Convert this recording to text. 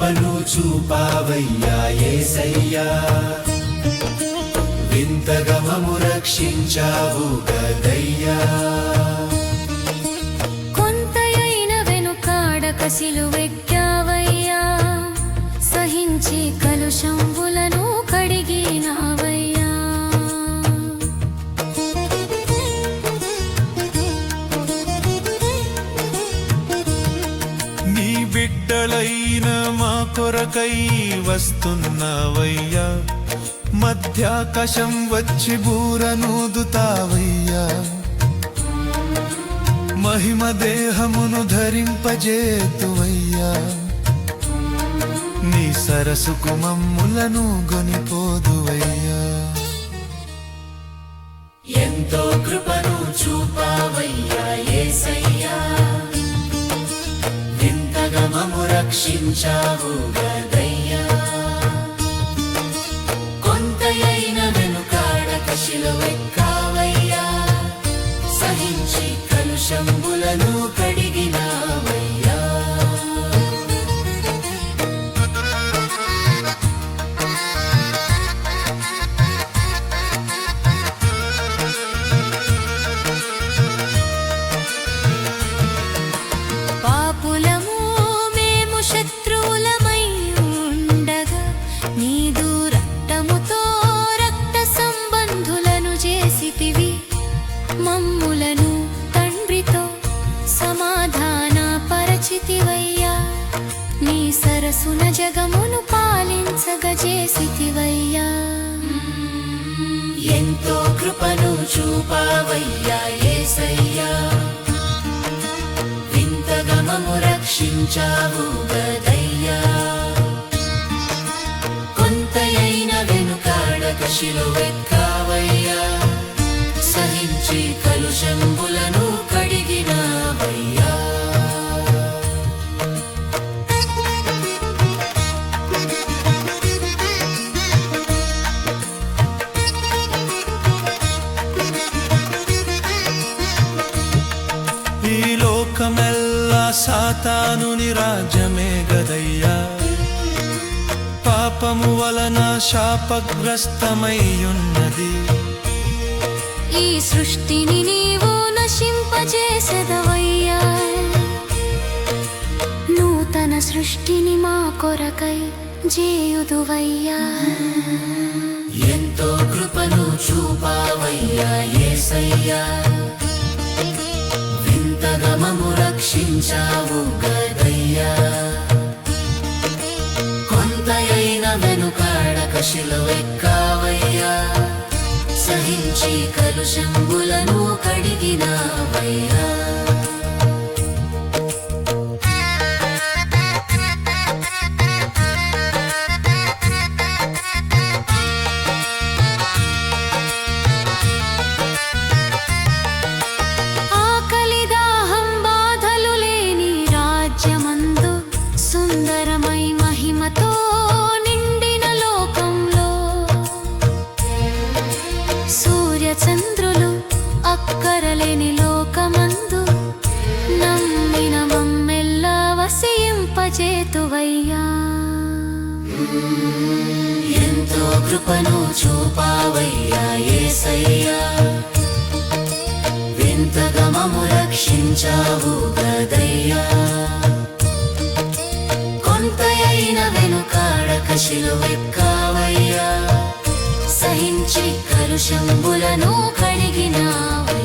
చూపావయ్యా ఏసయ్యా. వింతగా రక్షించావు గదయ్యా. కొంతయైన వెనుకాడక సిలువెక్కావయ్యా. సహించి కలుషంబులను బిడ్డలైన మా కొరకై వస్తున్నావయ్యా. మధ్యాకాశం వచ్చి బూరనూదుతావయ్యా మహిమ దేహమును ధరింపజేతువయ్యా. నీ సరసుకు మమ్ములను గొనిపోదువయ్యా. ఎంతో కృపను చూపావయ్యా. రక్షించావు గదయ్యా. కొంతయైన వెనుకాడక శిలువెక్కావయ్యా మనసున జగమును పాలించగజేసివయ్యా ఎంతో కృపను చూపావయ్యా ఏసయ్యా. వింతగా మము రక్షించావు గదయ్యా. కొంతయైన వెనుకాడక శిలువెక్కావయ్యా. సహించి కలుషంబులను కడిగినావయ్యా. సాతానుని రాజ్యమే గదయ్యా. పాపము వలన శాపగ్రస్తమయ్యున్నది. ఈ సృష్టిని నీవు నశింపజేసెదవయ్యా. నూతన సృష్టిని మా కొరకై చేయుదువయ్యా ఎంతో కృపను చూపావయ్యా ఏసయ్యా. రక్షించావు గదయ్యా. కొంతయైన వెనుకాడక శిలవెక్కావయ్యా. సహించి కలుషంబులను కడిగినావయ్యా. ఎంతో కృపను చూపావయ్యా ఏసయ్యా. వింత గమము రక్షించావు గదయ్యా. కొంతయైన వెనుకాడక శిలువెక్కావయ్యా సహించి కలుషంబులను కడిగినావయ్యా.